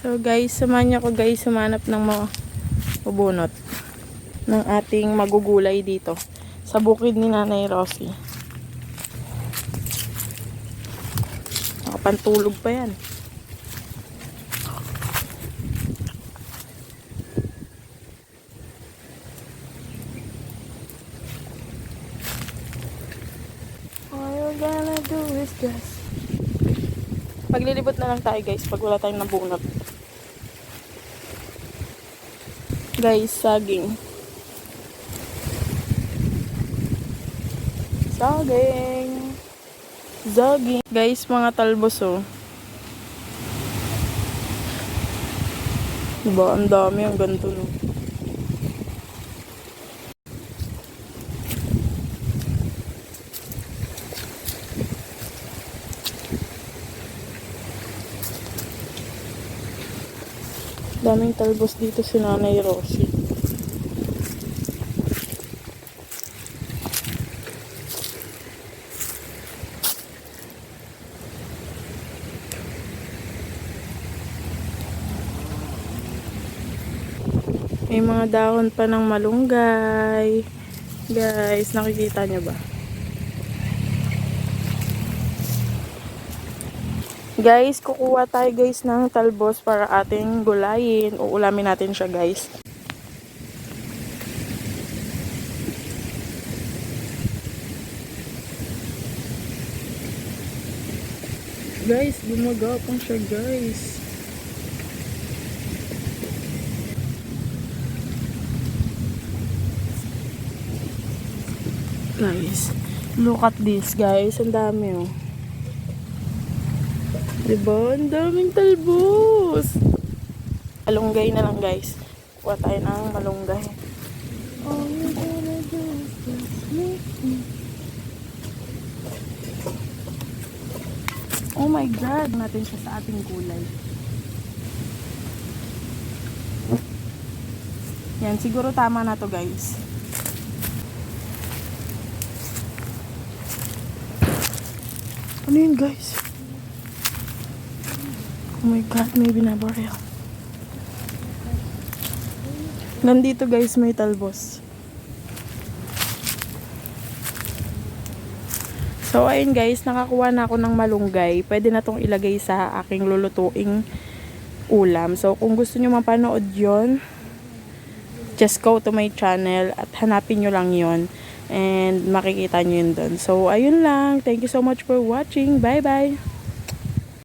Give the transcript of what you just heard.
So guys, samahan niyo ako guys sumanap ng mga bubunot ng ating magugulay dito sa bukid ni Nanay Rosie. Nakapantulog pa yan. Gonna do is just Maglilibot na lang tayo guys pag wala tayong nabunot. Guys, saging. Saging. Saging. Guys, mga talbos oh. Diba, ang dami ang ganito no. Daming talbos dito si Nanay Rosie. May mga dahon pa ng malunggay. Guys, nakikita nyo ba? Guys, kukuha tayo guys ng talbos para ating gulayin. Uulamin natin siya guys. Guys, gumagapang siya guys. Guys, look at this guys. Ang dami oh. Diba? Ang daming talbos. Malunggay na lang guys. Kuha tayo ng malunggay. Oh my God! Natin siya sa ating gulay. Yan, siguro tama na to guys. Ano yun guys? Oh my God, may binabaril. Nandito guys, may talbos. So, ayun guys, nakakuha na ako ng malunggay. Pwede na tong ilagay sa aking lulutuing ulam. So, kung gusto nyo mapanood yon just go to my channel at hanapin nyo lang yon and makikita nyo yun doon. So, ayun lang. Thank you so much for watching. Bye-bye!